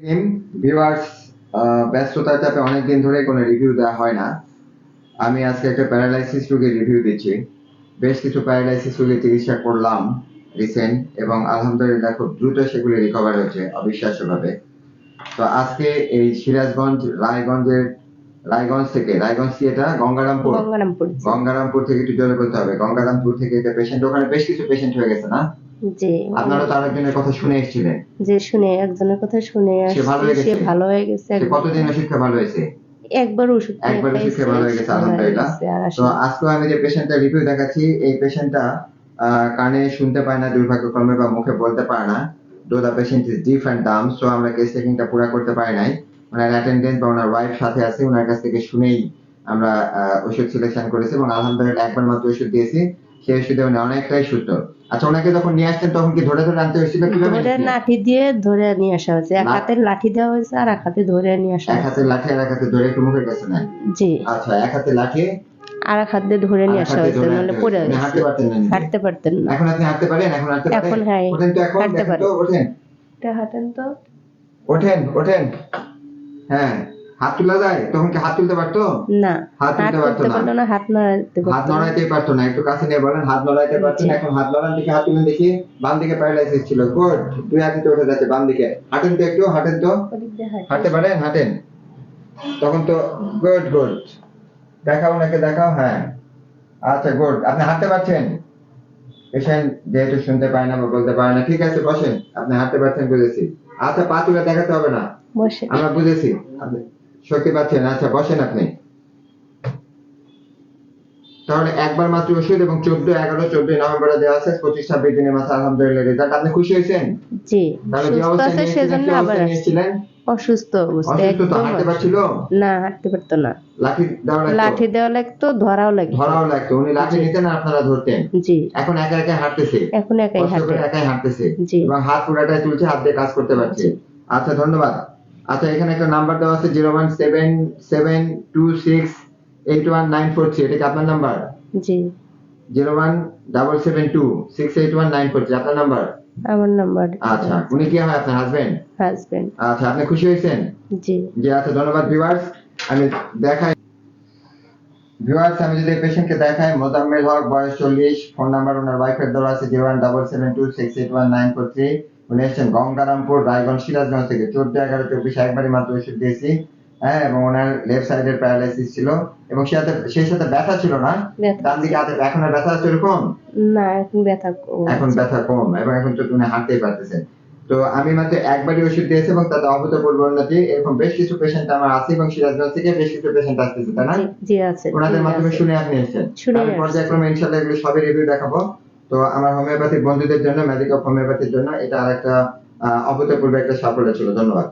Team viewers ব্যস্ততার চাপে অনেকদিন ধরে কোনো রিভিউ দেওয়া হয় না। আমি আজকে একটা প্যারালাইসিস রোগের রিভিউ দিচ্ছি। বেশ কিছু প্যারালাইসিস রোগের চিকিৎসা করলাম রিসেন্ট এবং আলহামদুলিল্লাহ খুব দ্রুত সেগুলি রিকভার হয়েছে অবিশ্বাস্যভাবে। তো আজকে এই সিরাজগঞ্জ রায়গঞ্জের রায়গঞ্জ থেকে রায়গঞ্জ কি এটা? গঙ্গারামপুর? গঙ্গারামপুর। গঙ্গারামপুর থেকে একটু জোরে বলতে হবে। গঙ্গারামপুর থেকে একটা পেশেন্ট ওখানে বেশ কিছু পেশেন্ট হয়ে গেছে না? জি। আপনারা তার একজনের কথা শুনে এসেছিলেন। যে শুনে একজনের কথা শুনে সে ভালো হয়ে গেছে? কতদিন ওষুধ ভালো হয়েছে? একবার ওষুধ একবার ভালো হয়ে গেছে, আলহামদুলিল্লাহ। তো আজকে আমি যে পেশেন্টটা রিভিউ দেখাচ্ছি এই পেশেন্টটা কানে শুনতে পায় না দুর্ভাগ্যক্রমে বা মুখে বলতে পারে না। Though the patient is deaf and dumb so আমরা কেস টেকিংটা পুরো করতে পারি নাই। ওনার অ্যাটেন্ডেন্ট বা ওনার ওয়াইফ সাথে আছে ওনার কাছ থেকে শুনেই আমরা ওষুধ সিলেকশন করেছি এবং আলহামদুলিল্লাহ একবার মাত্র ওষুধ দিয়েছি। সেই ওষুধে উনি অনেকটাই সুস্থ আচ্ছা ওনাকে যখন নিয়ে আসছেন তখন কি ধরে ধরে আনতে হয়েছিল কীভাবে? ধরে লাঠি দিয়ে ধরে নিয়ে আসা হয়েছে। এক হাতে লাঠি দেওয়া হয়েছে আর এক হাতে ধরে নিয়ে আসা এক হাতে লাঠি আর এক হাতে ধরে একটু মুখের কাছে নেন জি। আচ্ছা এক হাতে লাঠি আর এক হাত দিয়ে ধরে নিয়ে আর এক আসা হাতে হয়েছে ধরে নাহলে পড়ে হাঁটতে পারতেন না হাঁটতে পারতেন না। এখন আপনি হাঁটতে পারেন? এখন হাঁটতে পারেন? এখন হ্যাঁ, ওঠেন তো এখন? হাঁটতে দেখেন পারি। তো ওঠেন। হাঁটেন তো। ওঠেন ওঠেন। হ্যাঁ। হাত তোলা যায়? তখন কি হাত তুলতে পারতো? না হাত তুলতে পারতো না। হাত নাড়াতে হাত পারতো না। পারতো না। একটু কাছে নিয়ে বলেন হাত নড়াইতে পারতো না। এখন হাত নড়ান দিকে হাত তুলেন দেখি। বাম দিকে প্যারালাইসিস ছিল। গুড। দুই হাতে উঠে যাচ্ছে বাম দিকে। হাঁটেন তো একটু হাঁটেন তো। হাঁটতে পারেন? হাঁটেন। তখন তো গুড গুড। দেখাও নাকি দেখাও? হ্যাঁ। আচ্ছা গুড। আপনি হাঁটতে পারছেন? পেশেন্ট যেহেতু শুনতে পায় না বা বলতে পারে না ঠিক আছে বসেন। আপনি হাঁটতে পারছেন বুঝেছি। আচ্ছা পা তুলে দেখাতে হবে না। আমরা বুঝেছি। আপনি শক্তি পাচ্ছেন আচ্ছা বসেন আপনি। তাহলে একবার মাত্র ওষুধ এবং চোদ্দ এগারো চোদ্দ নভেম্বরে দেওয়া আছে পঁচিশ ছাব্বিশ দিনের আলহামদুলিল্লাহ রেজাল্ট। আপনি খুশি হয়েছেন? জি তাহলে যে সুস্থ অবস্থায় সেজন্য আবার অসুস্থ অবস্থা তো একদম পারছিল? না হাঁটতে পারতো না। লাঠি দেওয়া লাগতো? লাঠি দেওয়া লাগতো ধরাও লাগতো। ধরাও লাগতো। উনি লাঠি নিতেন আর আপনারা ধরতেন? জি। এখন একা একা হাঁটতেছে? এখন একাই হাঁটে। একাই হাঁটতেছে? জি। এবং হাত পুরাটাই তুলছে হাত দিয়ে কাজ করতে পারছে? আচ্ছা ধন্যবাদ। আচ্ছা এখানে একটা নাম্বার দেওয়া আছে zero one seven seven two six eight one nine four three এটা কি আপনার নাম্বার জি। Zero one double seven two six eight one nine four three আপনার নাম্বার আমার নাম্বার আচ্ছা উনি কি হয় আপনার হাজবেন্ড হাজবেন্ড আচ্ছা আপনি খুশি হয়েছেন? জি। জি আচ্ছা ধন্যবাদ ভিউয়ার্স আমি দেখাই। ভিউয়ার্স আমি যদি পেশেন্টকে দেখাই মোজাম্মেল হক বয়স চল্লিশ ফোন নাম্বার ওনার ওয়াইফের দেওয়া আছে zero one double seven two six eight one nine four three উনি এসেছেন গঙ্গারামপুর রায়গঞ্জ সিরাজগঞ্জ থেকে চোদ্দ এগারো চব্বিশ একবারই মাত্র ওষুধ দিয়েছি। হ্যাঁ এবং ওনার লেফট সাইডের প্যারালাইসিস ছিল। এবং সেই সাথে সেই সাথে ব্যথা ছিল না? ডান দিকে হাতে এখন আর ব্যথা আছে এরকম? না এখন ব্যথা কম এখন ব্যথা কম এবং এখন তো উনি হাঁটতেই পারতেছেন। তো আমি মাত্র একবারই ওষুধ দিয়েছি এবং তাতে অভূতপূর্ব উন্নতি এরকম বেশ কিছু পেশেন্ট আমার আছে এবং সিরাজগঞ্জ থেকে বেশ কিছু পেশেন্ট আসতেছে তাই না? জি- আছে। ওনাদের মাধ্যমে শুনে আপনি এসেছেন। শুনে আমি পর্যায়ক্রমে ইনশাল্লাহ এগুলো সবই রিভিউ দেখাবো। তো আমার হোমিওপ্যাথিক বন্ধুদের জন্য অফ হোমিওপ্যাথির জন্য এটা আর একটা অভূতপূর্ব একটা সাফল্য ছিল। ধন্যবাদ।